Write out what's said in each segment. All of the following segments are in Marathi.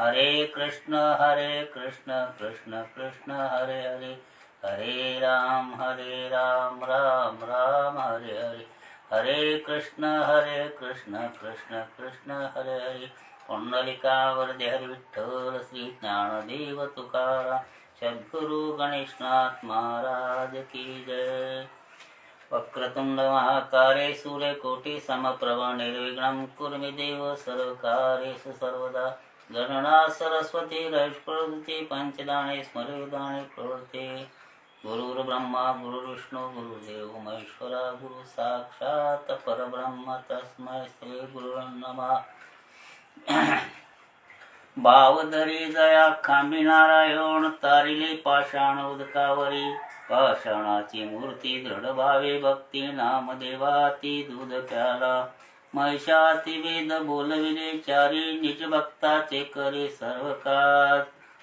हरे कृष्ण हरे कृष्ण कृष्ण कृष्ण हरे हरे हरे राम हरे राम राम राम हरे हरे हरे कृष्ण हरे कृष्ण कृष्ण कृष्ण हरे हरे पुंडलिकावरदे हरी विठ्ठल श्री ज्ञानदेव तुकारा सद्गुरु गणेशनाथ महाराज की जय। वक्रतुंड महाकारे सूर्यकोटि समप्रभ निर्विघ्नं कुर्मि देव सर्वकारेषु सर्वदा। गणना सरस्वती रजप्रवृत्ति पंचदाणे स्मरयुदाने प्रवृत्ते। गुरुर्ब्रह्मा गुरुर्विष्णु गुरुदेव महेश्वरा गुरु साक्षात् परब्रह्म तस्मै श्री गुरुर्नमः। बावधरी जया खांबी नारायण तारिले पाषाण उदकावरी। पाषाणाची मूर्ती दृढ भावे भक्ती नामदेवाती दूध प्याला। महिषाती वेद बोलविले चारी निज भक्ताचे करे सर्व काळ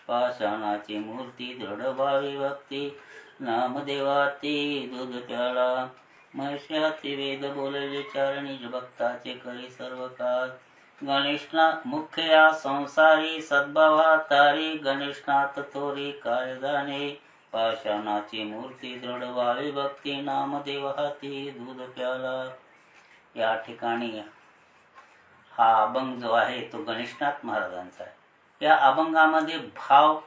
पाषाणाची मूर्ती दृढ भावी भक्ती नामदेवाती दूध प्याला महिषाती वेद बोलविले चारी निज भक्ताचे करे सर्व काळ गणेशनाथ मुख्य या संसारी सद्भावा तारी गणेशनाथ तोरी कायदाने. पाषाणाची मूर्ती दृढ भावी भक्ती नामदेव हाती दूध प्याला या ठिकाणी हा अभंग जो आहे तो गणेशनाथ महाराजांचा आहे. या अभंगामध्ये भाव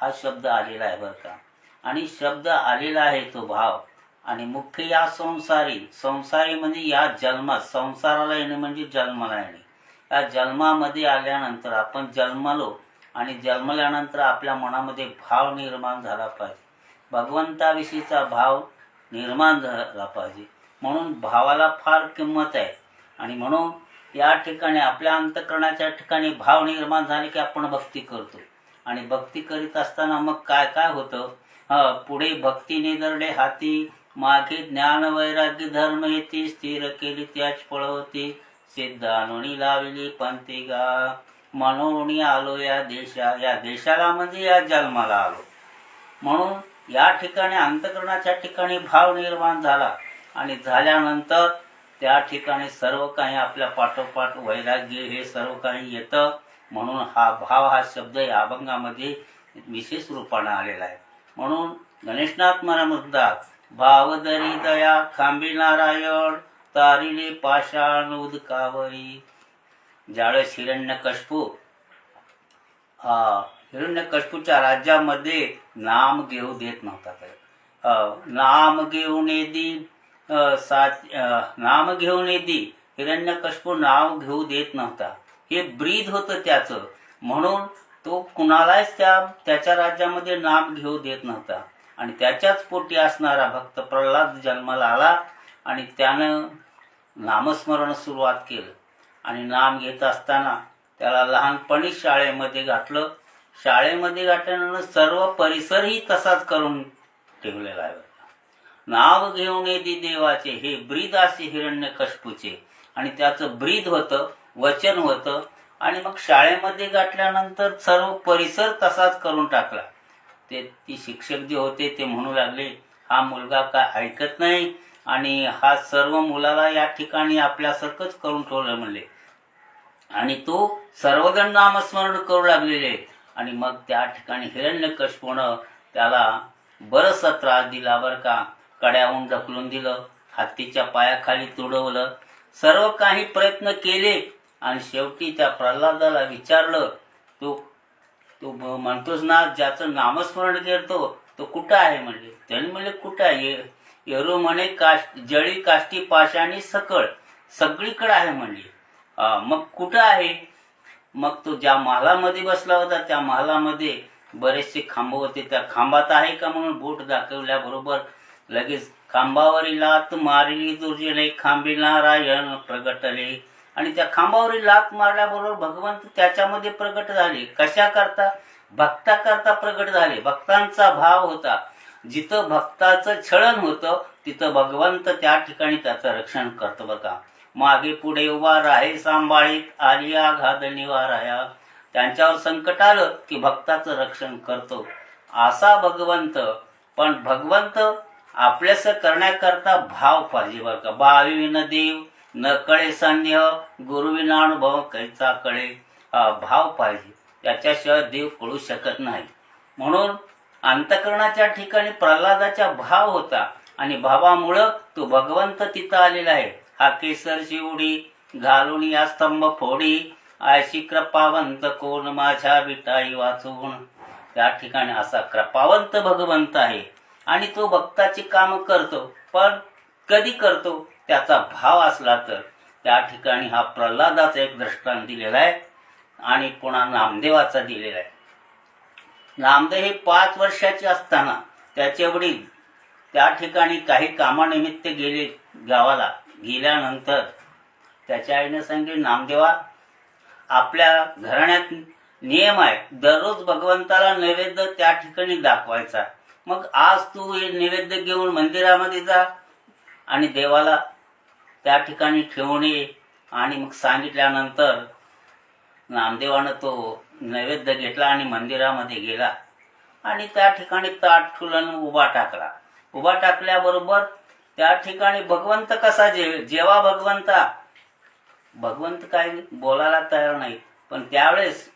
हा शब्द आलेला आहे बरं का. आणि शब्द आलेला आहे तो भाव. आणि मुख्य या संसारी संसारी म्हणजे या जन्मात संसाराला येणे म्हणजे जन्माला येणे. या जन्मामध्ये आल्यानंतर आपण जन्मलो आणि जन्मल्यानंतर आपल्या मनामध्ये भाव निर्माण झाला पाहिजे. भगवंताविषयीचा भाव निर्माण झाला पाहिजे. म्हणून भावाला फार किंमत आहे. आणि म्हणून या ठिकाणी आपल्या अंतकरणाच्या ठिकाणी भाव निर्माण झाले की आपण भक्ती करतो. आणि भक्ती करीत असताना मग काय काय होतं? पुढे भक्ती निदरडे हाती मागे ज्ञान वैराग्य धर्म येते स्थिर केली त्याच पळवती सिद्धानुणी लावली पंथी गा. मनोणी आलो या देशा या देशाला म्हणजे या जन्माला आलो. म्हणून या ठिकाणी अंतकरणाच्या ठिकाणी भाव निर्माण झाला. आणि झाल्यानंतर त्या ठिकाणी सर्व काही आपल्या पाठोपाठ वैराग्य हे सर्व काही येतं. म्हणून हा भाव हा शब्द या अभंगामध्ये विशेष रूपाने आलेला आहे. म्हणून गणेशनाथ मला म्हणतात भावदरी दया खांबी नारायण तारिले पाषाण उदकावरी ज्यावेळेस हिरण्य हिरण्यकशपूच्या राज्यामध्ये नाम घेऊ देत नव्हता नाम घेऊन येदी सात नाम घेऊन येदी हिरण्यकशपू नाव घेऊ देत नव्हता. हे ब्रीद होतं त्याचं. म्हणून तो कुणालाच त्या त्याच्या राज्यामध्ये नाम घेऊ देत नव्हता. आणि त्याच्याच पोटी असणारा भक्त प्रल्हाद जन्माला आला आणि त्यानं नामस्मरण सुरुवात केलं. आणि नाम घेत असताना त्याला लहानपणी शाळेमध्ये घातलं. शाळेमध्ये घातल्यानं सर्व परिसरही तसाच करून ठेवलेला आहे. नाव घेऊन येते देवाचे हे ब्रीद असे हिरण्य कशपूचे आणि त्याचं ब्रीद होतं वचन होतं आणि मग शाळेमध्ये गाठल्यानंतर सर्व परिसर तसाच करून टाकला. ते ती शिक्षक जे होते ते म्हणू लागले हा मुलगा काय ऐकत नाही आणि हा सर्व मुलाला या ठिकाणी आपल्यासारखंच करून ठेवलं म्हणले. आणि तो सर्वजण नामस्मरण करू लागलेले. आणि मग त्या ठिकाणी हिरण्यकशपूनं त्याला बरसा त्रास दिला बरं का? कड्याहून ढकलून दिलं हत्तीच्या पायाखाली तुडवलं सर्व काही प्रयत्न केले आणि शेवटी त्या प्रल्हादाला विचारलं तू तू म्हणतोस ना ज्याचं नामस्मरण करतो तो कुठं आहे? म्हणले त्यांनी म्हणले कुठं आहे? ये- येरू म्हणे काष्ट जळी काष्टी पाशाणी सकळ सगळीकडे आहे म्हणले. मग कुठं आहे? मग तो ज्या महालामध्ये बसला होता त्या महालामध्ये बरेचसे खांब होते. त्या खांबात आहे का म्हणून बोट दाखवल्याबरोबर लगेच खांबावरील लात मारली दुर्जने खांबी नारायण प्रगटले. आणि त्या खांबावरील लात मारल्याबरोबर भगवंत त्याच्यामध्ये प्रगट झाले. कशा करता? भक्ता करता प्रगट झाले. भक्तांचा भाव होता. जिथं भक्ताचं छळण होतं तिथं भगवंत त्या ठिकाणी त्याचं रक्षण करतो बघा. मागे पुढे उभा राहे सांभाळीत आलिया घाद निवाराया. त्यांच्यावर संकट आलं की भक्ताचं रक्षण करतो. असा भगवंत पण भगवंत आपल्यास करण्याकरता भाव पाहिजे बरं का. भाविन देव न कळे संदेह गुरुविना अनुभव कैचा कळे. भाव पाहिजे. त्याच्याशिवाय देव कळू शकत नाही. म्हणून अंतकरणाच्या ठिकाणी प्रल्हादाचा भाव होता आणि भावामुळं तो भगवंत तिथं आलेला आहे. हा केसर शिवडी घालून या स्तंभ फोडी आयशी कृपावंत कोण माझ्या विटाई वाचून. त्या ठिकाणी असा कृपावंत भगवंत आहे. आणि तो भक्ताची काम करतो. पण कधी करतो? त्याचा भाव असला तर. त्या ठिकाणी हा प्रल्हादाचा एक दृष्टांत दिलेला आहे आणि पुन्हा नामदेवाचा दिलेला आहे. नामदेव हे पाच वर्षाचे असताना त्याचे वडील त्या ठिकाणी काही कामानिमित्त गेले गावाला. गेल्यानंतर त्याच्या आईने सांगितले नामदेवा आपल्या घराण्यात नियम आहे. दररोज भगवंताला नैवेद्य त्या ठिकाणी दाखवायचा. मग आज तू हे नैवेद्य घेऊन मंदिरामध्ये जा आणि देवाला त्या ठिकाणी ठेवणे आणि मग सांगितल्यानंतर नामदेवानं तो नैवेद्य घेतला आणि मंदिरामध्ये गेला. आणि त्या ठिकाणी ताट ठुलन उभा टाकला. उभा टाकल्याबरोबर त्या ठिकाणी भगवंत कसा जे जेव्हा भगवंता. भगवंत काही बोलायला तयार नाही पण त्यावेळेस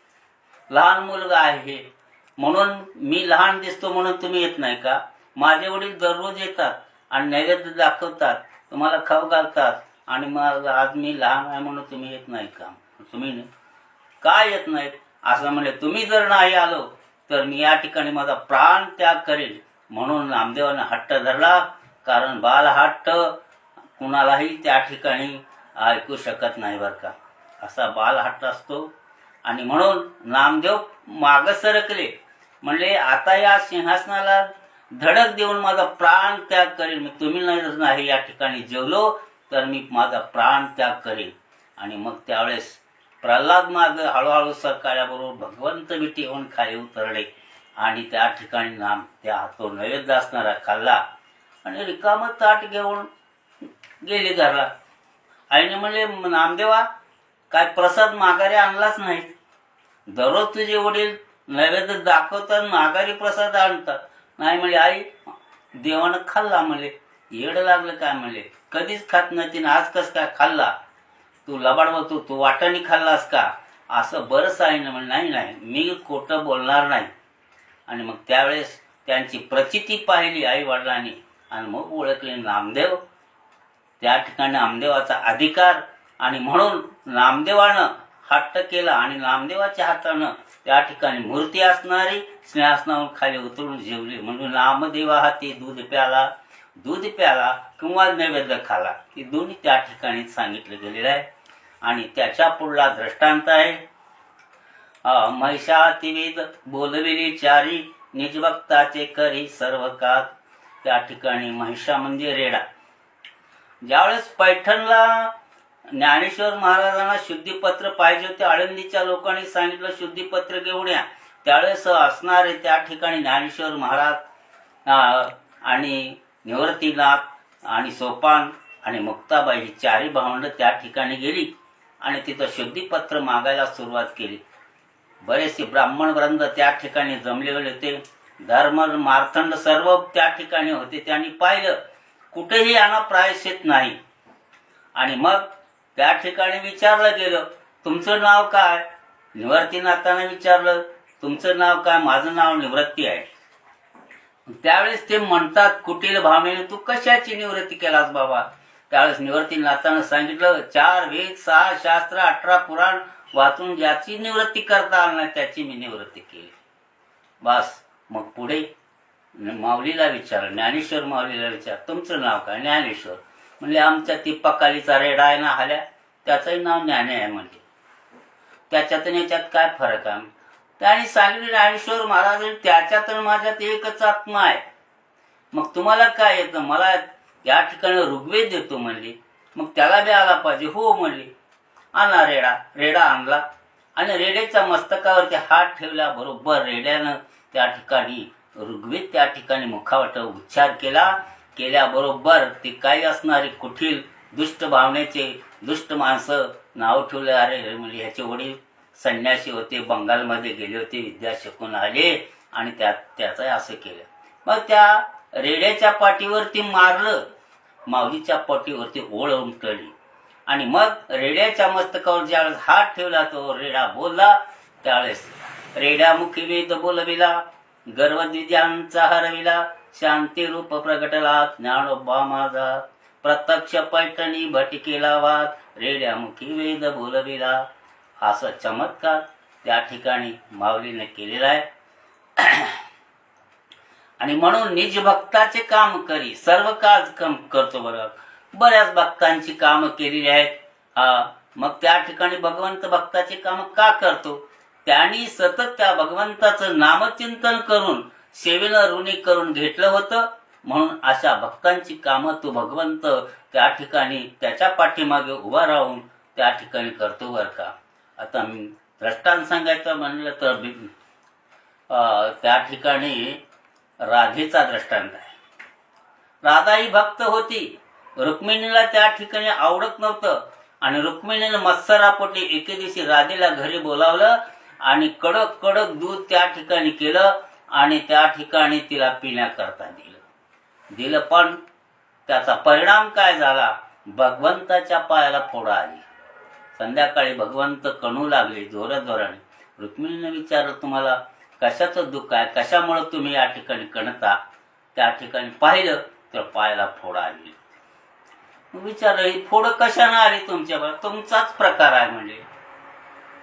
लहान मुलगा आहे. म्हणून मी लहान दिसतो म्हणून तुम्ही येत नाही का? माझे वडील दररोज येतात आणि नैवेद्य दाखवतात तुम्हाला खाऊ घालतात आणि मग आज मी लहान आहे म्हणून तुम्ही येत नाही का? तुम्ही न- का येत नाहीत? असं म्हणले तुम्ही जर नाही आलो तर मी या ठिकाणी माझा प्राण त्याग करेल म्हणून नामदेवाने हट्ट धरला कारण बाल हट्ट कुणालाही त्या ठिकाणी ऐकू शकत नाही बरं का? असा बाल हट्ट असतो. आणि म्हणून नामदेव माग सरकले. म्हणले आता या सिंहासनाला धडक देऊन माझा प्राण त्याग करेल. मी तुम्ही नाही या ठिकाणी जेवलो तर मी माझा प्राण त्याग करेल. आणि मग त्यावेळेस प्रल्हाद माग हळूहळू सरकाळ्याबरोबर भगवंत विटी येऊन खाली उतरले. आणि त्या ठिकाणी नाम त्या तो नैवेद्य असणारा खाल्ला. आणि रिकामं ताट घेऊन गेले घरला. आईने म्हणले नामदेवा काय प्रसाद माघारी आणलाच नाही दररोज तुझे वडील नैवेद्य दाखवतात माघारी प्रसाद आणतात. नाही म्हणजे आई देवानं खाल्ला म्हणले येड लागलं काय म्हणले कधीच खात नाही तिने. आज कस काय खाल्ला? तू लबाड होतो तू वाटाने खाल्लास का? असं बरंच आहे ना म्हणजे नाही नाही मी खोटं बोलणार नाही. आणि मग त्यावेळेस त्यांची प्रचिती पाहिली आई वडिलांनी. आणि मग ओळखले नामदेव. त्या ठिकाणी नामदेवाचा अधिकार. आणि म्हणून नामदेवानं हट्ट केला आणि नामदेवाच्या हातानं त्या ठिकाणी मूर्ती असणारी स्नेहासनावर खाली उतरून जेवली. म्हणून नामदेवा हाती दूध प्याला दूध प्याला किंवा नैवेद्य खाला. हे दोन्ही त्या ठिकाणी सांगितलं गेलेलं आहे. आणि त्याच्या पुढला दृष्टांत आहे. अ, महिषातिविद बोलविली चारी निजभक्ताचे करी सर्व का त्या ठिकाणी महिषा म्हणजे रेडा. ज्यावेळेस पैठणला ज्ञानेश्वर महाराजांना शुद्धीपत्र पाहिजे होते. आळंदीच्या लोकांनी सांगितलं शुद्धीपत्र घेऊन या. त्यावेळेस असणारे त्या ठिकाणी ज्ञानेश्वर महाराज आणि निवृत्तीनाथ आणि सोपान आणि मुक्ताबाई ही चारी भावंड त्या ठिकाणी गेली आणि तिथं शुद्धीपत्र मागायला सुरुवात केली. बरेचसे ब्राह्मण वृंद त्या ठिकाणी जमलेले होते. धर्म मार्तंड सर्व त्या ठिकाणी होते. त्यांनी पाहिलं कुठेही यांना प्रायश्चित नाही. आणि मग त्या ठिकाणी विचारलं गेलं तुमचं नाव काय? निवर्तीनाथानं विचारलं तुमचं नाव काय? माझं नाव निवृत्ती आहे. त्यावेळेस ते म्हणतात कुटील भावनेने तू कशाची निवृत्ती केलास बाबा? त्यावेळेस निवृत्तीनाथानं सांगितलं चार वेद सहा शास्त्र अठरा पुराण वाचून ज्याची निवृत्ती करता आली त्याची मी निवृत्ती केली. बस मग पुढे माऊलीला विचार ज्ञानेश्वर माऊलीला विचार तुमचं नाव काय? ज्ञानेश्वर. म्हणले आमच्या ती पकालीचा रेडा आहे ना हल्या त्याचंही नाव ज्ञाने आहे म्हणजे त्याच्यात आणि याच्यात काय फरक आहे? त्याने सांगितले ज्ञानेश्वर महाराज त्याच्यात आणि माझ्यात एकच आत्मा आहे. मग तुम्हाला काय येतं? मला या ठिकाणी ऋग्वेद देतो म्हणली. मग त्याला बी आला पाहिजे. हो म्हणली. आणा रेडा. रेडा आणला. आणि रेड्याच्या मस्तकावरती हात ठेवल्याबरोबर रेड्यानं त्या ठिकाणी ऋग्वेद त्या ठिकाणी मुखावट उच्चार केला. केल्याबरोबर ती काही असणारी कुठील दुष्ट भावनेचे दुष्ट माणसं नाव ठेवले. अरे म्हणजे ह्याचे वडील संन्यासी होते बंगालमध्ये गेले होते विद्या शिकून आले आणि त्या त्याचं असं केलं. मग त्या रेड्याच्या पाठीवरती मारलं. माऊलीच्या पाठीवरती ओळ उमटली. आणि मग रेड्याच्या मस्तकावर ज्यावेळेस हात ठेवला तो रेडा बोलला. त्यावेळेस रेड्यामुखी वेद बोलविला गर्वद्विजांचा हरविला. शांती रूप प्रगटला ज्ञानोबा माझा प्रत्यक्ष पैठणी भटिकेला वाद रेड्यामुखी वेद बोलविला. असा चमत्कार त्या ठिकाणी माऊलीने केलेला आहे. आणि म्हणून निज भक्ताचे काम करी सर्व काज कम करतो बरं. बऱ्याच भक्तांची कामं केलेली आहेत. हा मग त्या ठिकाणी भगवंत भक्ताचे काम का करतो? त्यांनी सतत त्या भगवंताचं नामचिंतन करून सेवेनं ऋणी करून घेतलं होतं. म्हणून अशा भक्तांची कामं तो भगवंत त्या ठिकाणी त्याच्या पाठीमागे उभा राहून त्या ठिकाणी करतो बरं का? आता मी दृष्टांत सांगायचं म्हणलं तर त्या ठिकाणी राधेचा दृष्टांत आहे. राधा ही भक्त होती. रुक्मिणीला त्या ठिकाणी आवडत नव्हतं. आणि रुक्मिणीनं मत्सरापोटी एके दिवशी राधेला घरी बोलावलं आणि कडक कडक दूध त्या ठिकाणी केलं. आणि त्या ठिकाणी तिला पिण्याकरता दिलं. दिलं पण त्याचा परिणाम काय झाला? भगवंताच्या पायाला फोडा आली. संध्याकाळी भगवंत कणू लागले जोराजोराने. रुक्मिणीने विचारलं तुम्हाला कशाचं दुःख आहे? कशामुळं तुम्ही या ठिकाणी कणता? त्या ठिकाणी पाहिलं तर पायाला फोडा आली. विचारलं ही फोडं कशानं आली तुमच्यावर तुमचाच प्रकार आहे म्हणजे.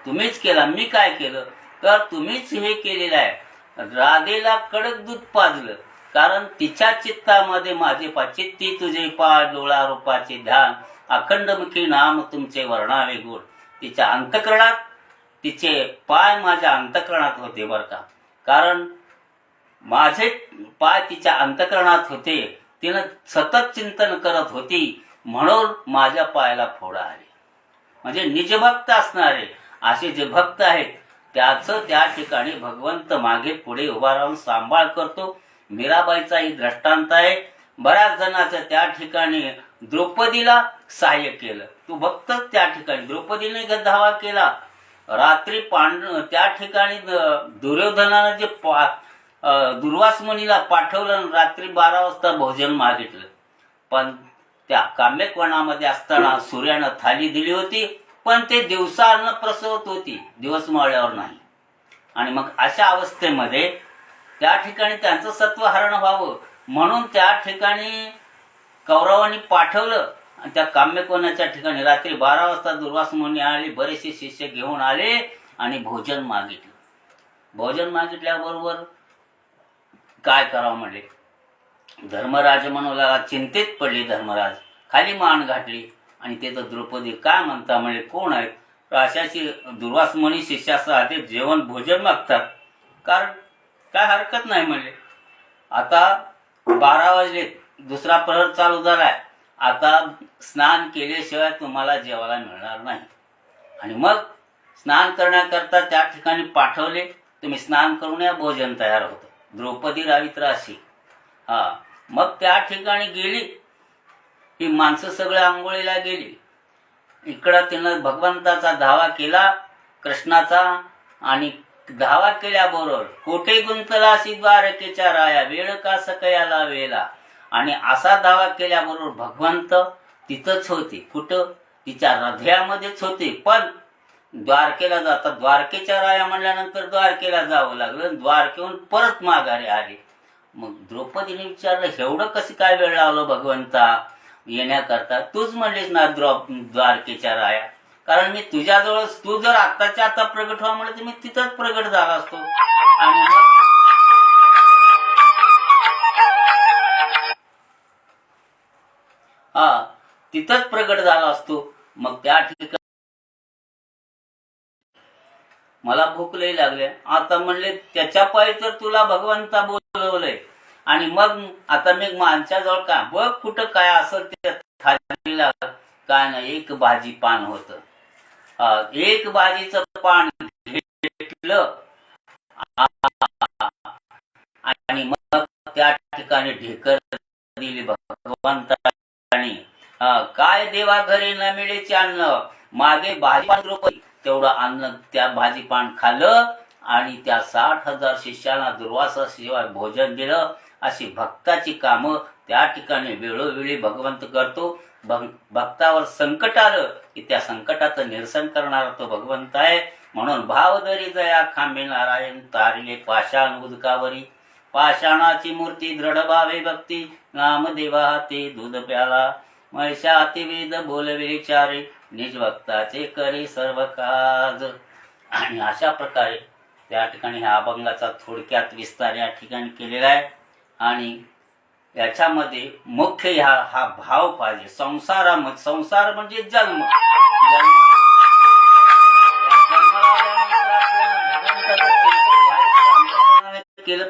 तुम्हीच केला मी काय केलं? तर तुम्हीच हे केलेलं आहे. राधेला कडक दूध पाजलं. कारण तिच्या चित्तामध्ये माझे पा चित्ती तुझे पा डोळा रूपाचे ध्यान अखंडमुखी नाम तुमचे वर्णावे गोड तिच्या अंतकरणात तिचे पाय माझ्या अंतकरणात होते बरं का. कारण माझे पाय तिच्या अंतकरणात होते. तिनं सतत चिंतन करत होती. म्हणून माझ्या पायाला फोडा आले. म्हणजे निजभक्त असणारे असे जे भक्त आहेत त्याचं त्या ठिकाणी भगवंत मागे पुढे उभा राहून सांभाळ करतो. मीराबाईचाही दृष्टांत आहे. बऱ्याच जणांचं त्या ठिकाणी द्रौपदीला सहाय्य केलं. तू भक्तच त्या ठिकाणी. द्रौपदीने गद्धावा धावा केला. रात्री पांड त्या ठिकाणी दुर्योधनानं जे पा दुर्वास मुनीला पाठवलं आणि रात्री बारा वाजता भोजन मागितलं. पण त्या काम्यकवनामध्ये असताना सूर्यानं थाली दिली होती. पण ते दिवसा अन्न प्रसवत होती दिवस मावळ्यावर नाही. आणि मग अशा अवस्थेमध्ये त्या ठिकाणी त्यांचं सत्वहरण व्हावं म्हणून त्या ठिकाणी कौरवांनी पाठवलं. आणि त्या काम्यकोणाच्या ठिकाणी रात्री बारा वाजता दुर्वास मुनी आले बरेचसे शिष्य घेऊन आले आणि भोजन मागितलं. भोजन मागितल्याबरोबर काय करावं म्हणले? धर्मराज मनोला चिंतेत पडले धर्मराज. खाली मान घातली. आणि ते तर द्रौपदी काय म्हणता म्हणजे कोण आहेत तर दुर्वास मुनी शिष्यासह ते जेवण भोजन मागतात. कारण काय हरकत नाही म्हणजे आता बारा वाजले दुसरा प्रहर चालू झालाय. आता स्नान केल्याशिवाय तुम्हाला जेवायला मिळणार नाही. आणि मग स्नान करण्याकरता त्या ठिकाणी पाठवले तुम्ही स्नान करून या भोजन तयार होतं. द्रौपदी रावित्र अशी हा मग त्या ठिकाणी गेली ही माणसं सगळं आंघोळीला गेली. इकडं तिनं भगवंताचा धावा केला कृष्णाचा आणि धावा केल्याबरोबर कोठे गुंतला अशी द्वारकेच्या राया वेळ का सकयाला वेला? आणि असा धावा केल्याबरोबर भगवंत तिथंच होते. कुठं? तिच्या हृदयामध्येच होते. पण द्वारकेला जातात द्वारकेच्या राया म्हणल्यानंतर द्वारकेला जावं लागलं द्वारकेहून परत माघारी आले. मग द्रौपदीने विचारलं एवढं कसं काय वेळ लावलं भगवंता? येण्याकरता तूच म्हणलीस ना द्रौ द्वारकेच्या राया. कारण मी तुझ्याजवळ तू जर आत्ताच्या आता प्रगट व्हा म्हणलं तर मी तिथंच प्रगट झाला असतो. आणि हा तिथंच प्रगट झाला असतो. मग त्या ठिकाणी मला भूक लई लागले. आता म्हणले त्याच्या पायी तर तुला भगवंता बोलवलंय. आणि मग आता मी माणसाजवळ काय बघ कुठं काय असेल ते थालीला काय ना एक भाजी पान होत. एक भाजीचं पान घेतलं आणि मग त्या ठिकाणी ढेकर दिली भगवंतानी. काय देवा घरी न मिळेचे अन्न मागे भाजी रुपये. तेवढं अन्न त्या भाजी पान खाल्लं आणि त्या साठ हजार शिष्याला दुर्वासाशिवाय भोजन दिलं. अशी भक्ताची कामं त्या ठिकाणी वेळोवेळी भगवंत करतो. भक्तावर संकट आलं की त्या संकटाचं निरसन करणारा तो भगवंत आहे. म्हणून भावदरी जया खांबे नारायण तारिले पाषाण उदकावरी पाषाणाची मूर्ती दृढ भावे भक्ती. नामदेवा ते दूध प्याला. महिषाती वेद बोलवे चारे निज भक्ताचे करी सर्व काज. आणि अशा प्रकारे त्या ठिकाणी ह्या अभंगाचा थोडक्यात विस्तार या ठिकाणी केलेला आहे. आणि याच्यामध्ये मुख्य ह्या हा भाव पाहिजे. संसारामध्ये संसार म्हणजे जन्म. जन्म. केलं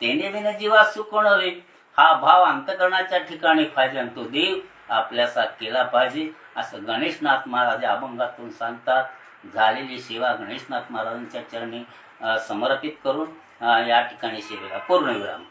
तेने बिना जीवा सुख हवे हा भाव अंतकरणाच्या ठिकाणी पाहिजे आणि तो देव आपल्यासा केला पाहिजे असं गणेशनाथ महाराज अभंगातून सांगतात. झालेली सेवा गणेशनाथ महाराजांच्या चरणी समर्पित करून या ठिकाणी सेवेला पूर्णविराम.